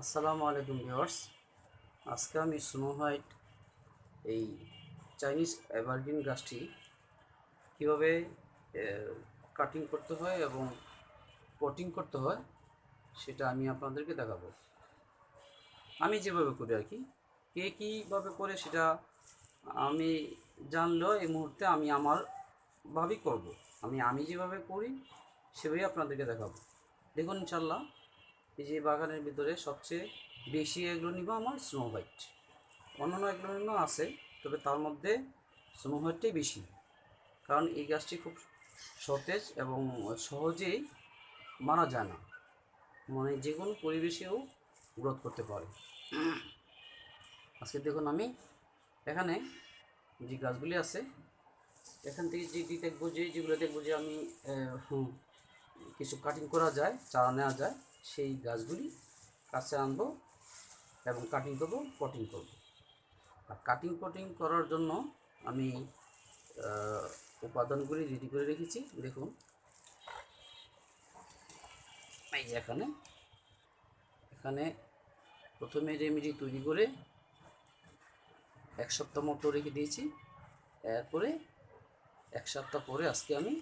আসসালামু আলাইকুম ভিউয়ার্স। আজকে আমি স্নো হোয়াইট এই চাইনিজ এভারগ্রিন গাছটি কীভাবে কাটিং করতে হয় এবং পটিং করতে হয় সেটা আমি আপনাদেরকে দেখাবো। আমি যেভাবে করি আর কি, কে কীভাবে করে সেটা আমি জানলেও এই মুহূর্তে আমি আমার ভাবেই করব। আমি আমি যেভাবে করি সেভাবেই আপনাদেরকে দেখাবো। দেখুন ইনশাল্লাহ এই যে বাগানের ভিতরে সবচেয়ে বেশি নিব আমার স্নো হোয়াইট অন্যান্য নিব আছে, তবে তার মধ্যে স্নো হোয়াইটটাই বেশি। কারণ এই গাছটি খুব সতেজ এবং সহজেই মারা যায় না। মানে যে কোনো পরিবেশেও গ্রোথ করতে পারে। আজকে দেখুন আমি এখানে যে গাছগুলি আছে, এখান থেকে যে যে দেখব যে, যেগুলো দেখব যে আমি কিছু কাটিং করা যায়, চারা নেওয়া যায় সেই গাছগুলি কাছে আনব এবং কাটিং করব পটিং করব। আর কাটিং পটিং করার জন্য আমি উপাদানগুলি রেডি করে রেখেছি। দেখুন। এই যে এখানে। এখানে প্রথমে রেমেডি তৈরি করে এক সপ্তাহ মতো রেখে দিয়েছি। এরপরে এক সপ্তাহ পরে আজকে আমি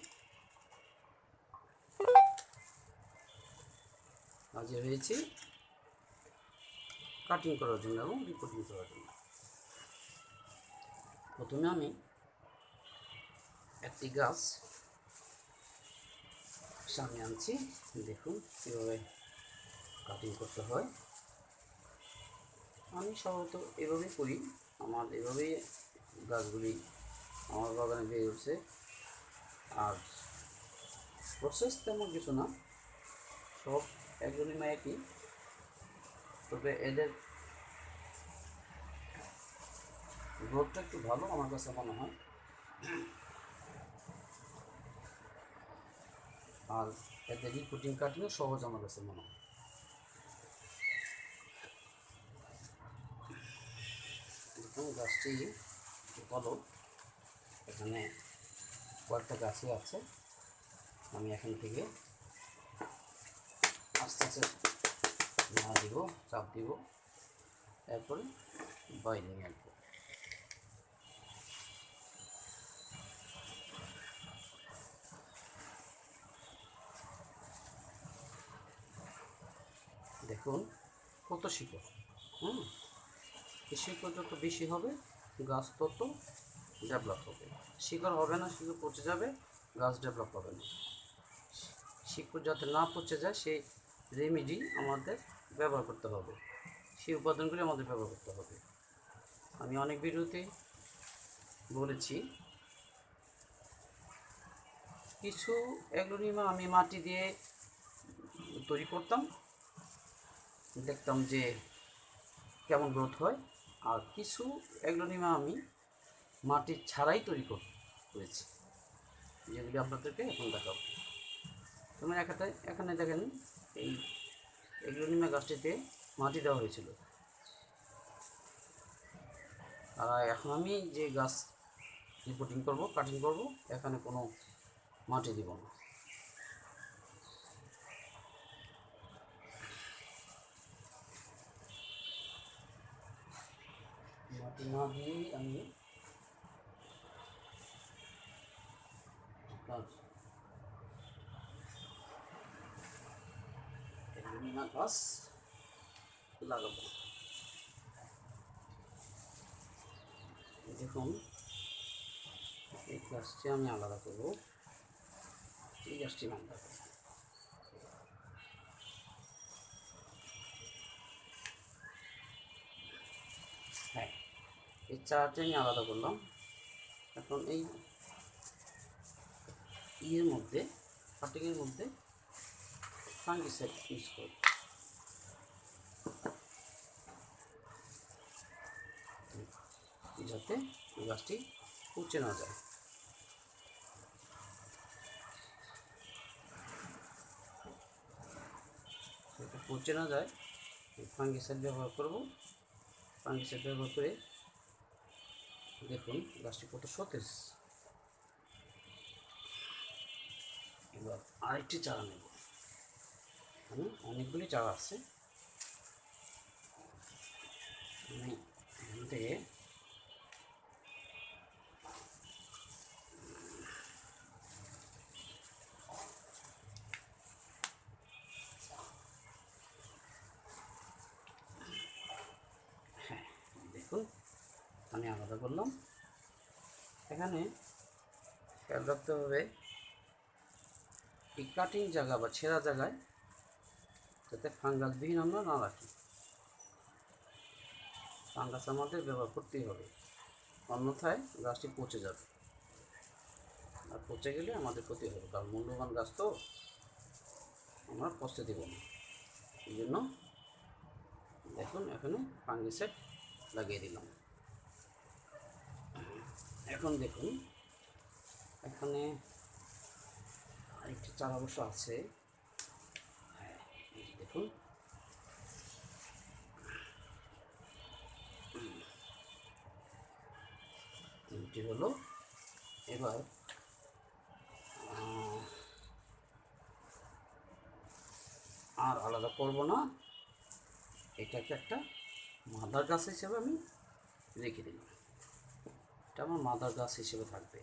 হাজির হয়েছি। কাটিং করার জন্য এবং রিপোর্টিং করার জন্য। প্রথমে আমি একটি গাছ সামনে আনছি। দেখুন কীভাবে কাটিং করতে হয়। আমি সাধারণত এভাবেই করি। আমার এভাবেই গাছগুলি আমার বাগানে বেড়ে উঠছে। আর প্রসেস তেমন কিছু না। সব একজনই মা একই তবে এদের গ্রোথটা একটু ভালো, আমার কাছে মনে হয়। আর এদের রিপোর্টিং কাটিংও সহজ আমার কাছে মনে হয়। দেখুন, গাছটি বলো এখানে কয়েকটা গাছই আছে। আমি এখান থেকে আস্তে আস্তে দিব, চাপ দিব। এরপরে বাইরে নিয়ে দেখুন কত শিকড়, হুম? শিকড় যত বেশি হবে, গাছ তত ডেভেলপ হবে। শিকড় হবে না, শিকড় পচে যাবে, গাছ ডেভেলপ হবে না। শিকড় যাতে না পচে যায়, সেই রেমেডি আমাদের ব্যবহার করতে হবে। সেই উপাদানগুলি আমাদের ব্যবহার করতে হবে। আমি অনেক ভিডিওতে বলেছি, কিছু অ্যাগ্লোনিমা আমি মাটি দিয়ে তৈরি করতাম। দেখতাম যে কেমন গ্রোথ হয়। আর কিছু অ্যাগ্লোনিমা আমি মাটি ছাড়াই তৈরি কর- করেছি। যেগুলি আপনাদেরকে এখন দেখাবো। তোমার এখানে এখানে দেখেন এই এগ্লোনিমা গাছটিতে মাটি দেওয়া হয়েছিল। আর এখন আমি যে গাছ রিপোর্টিং করব কাটিং করব, এখানে কোনো মাটি দিব না। মাটি না দিয়েই আমি এগুলিনা গাছ লাগাবো। দেখুন, এই গাছটি আমি আলাদা করব। এই গাছটি আলাদা করব। হ্যাঁ এই চারটি আমি আলাদা করলাম। এখন এই ইয়ের মধ্যে কাটিংয়ের মধ্যে ফাঙ্গিসাইড ইউজ করি যাতে গাছটি পচে না যায়। যাতে পচে না যায় ফাঙ্গিসাইড ব্যবহার করব। ফাঙ্গিসাইড ব্যবহার করে দেখুন গাছটি কত সতেজ। এবার আরেকটি চারা নেব। আমি অনেকগুলি চারা আছে। আমি এখান থেকে হ্যাঁ দেখুন আমি আলাদা করলাম। এখানে খেয়াল রাখতে হবে, এই কাটিং জায়গা বা ছেঁড়া জায়গায় যাতে ফাঙ্গাসবিহীন আমরা না রাখি। ফাঙ্গাস আমাদের ব্যবহার করতেই হবে, অন্যথায় গাছটি পচে যাবে। আর পচে গেলে আমাদের ক্ষতি হবে, কারণ মূল্যবান গাছ তো আমরা পচতে দেব না। এই জন্য দেখুন, এখানে ফাঙ্গিসাইড লাগিয়ে দিলাম। এখন দেখুন, এখানে আরেকটি চারা অবশ্য আছে। হ্যাঁ দেখুন। তিনটি হলো। এবার আর আলাদা করব না। এটাকে একটা মাদার গাছ হিসেবে আমি রেখে দিলাম এটা আমার মাদার গাছ হিসেবে থাকবে।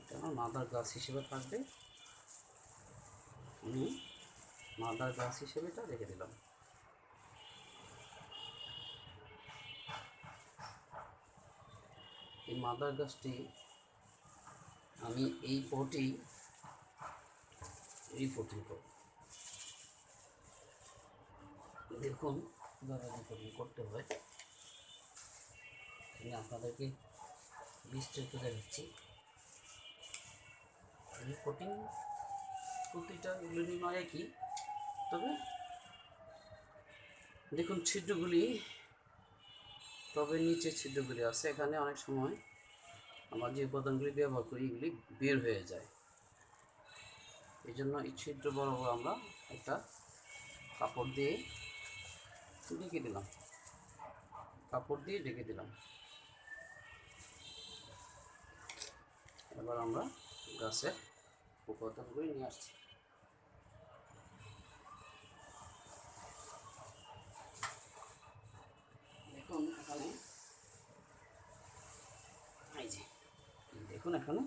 এটা আমার মাদার গাছ হিসেবে থাকবে। আমি মাদার গাছ হিসেবে এটা রেখে দিলাম। এই মাদার গাছটি আমি এই পটেই রিপোর্টিং করব। দেখুন কীভাবে করতে হয়। আমি আপনাদেরকে বিস্তারিত দেখাচ্ছি রিপোর্টিং প্রতিটা এগুলি নয় একই তবে দেখুন ছিদ্রগুলি, তবে নিচে ছিদ্রগুলি আছে। এখানে অনেক সময় আমরা যে উপাদানগুলি ব্যবহার করি, এগুলি বের হয়ে যায়। এই জন্য এই ছিদ্র বরাবর আমরা একটা কাপড় দিয়ে ঢেকে দিলাম। কাপড় দিয়ে ঢেকে দিলাম। এবার আমরা গাছের উপাদানগুলি নিয়ে আসছি। দেখুন এখানে, এই যে, দেখুন এখানে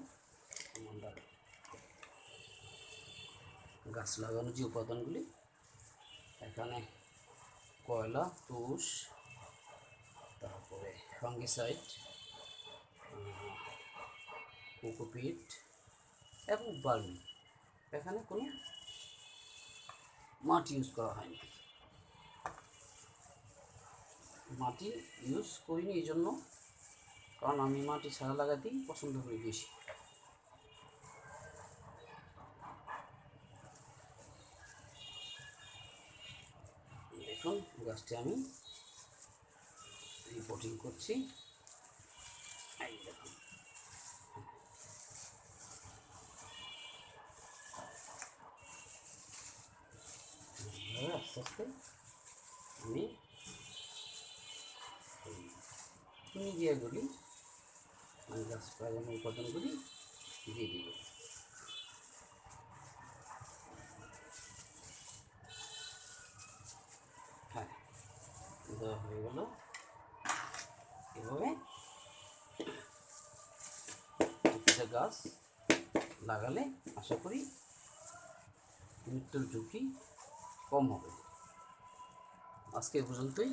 গাছ লাগানোর যে উপাদানগুলি, এখানে কয়লা, তুষ, তারপরে ফাঙ্গিসাইড কোকোপিট এবং বার্মি এখানে কোনো মাটি ইউজ করা হয়নি। মাটি ইউজ করিনি এই জন্য, কারণ আমি মাটি ছাড়া লাগাতেই পছন্দ করি বেশি। দেখুন, গাছটি আমি রিপোর্টিং করছি। এই দেখুন এভাবে আস্তে আস্তে আমি মিডিয়াগুলি মানে গাছ দিয়ে দিব। হ্যাঁ দেওয়া হয়ে গেল। এভাবে গাছ লাগালে আশা করি মৃত্যুর ঝুঁকি কম হবে। আজকে পর্যন্তই।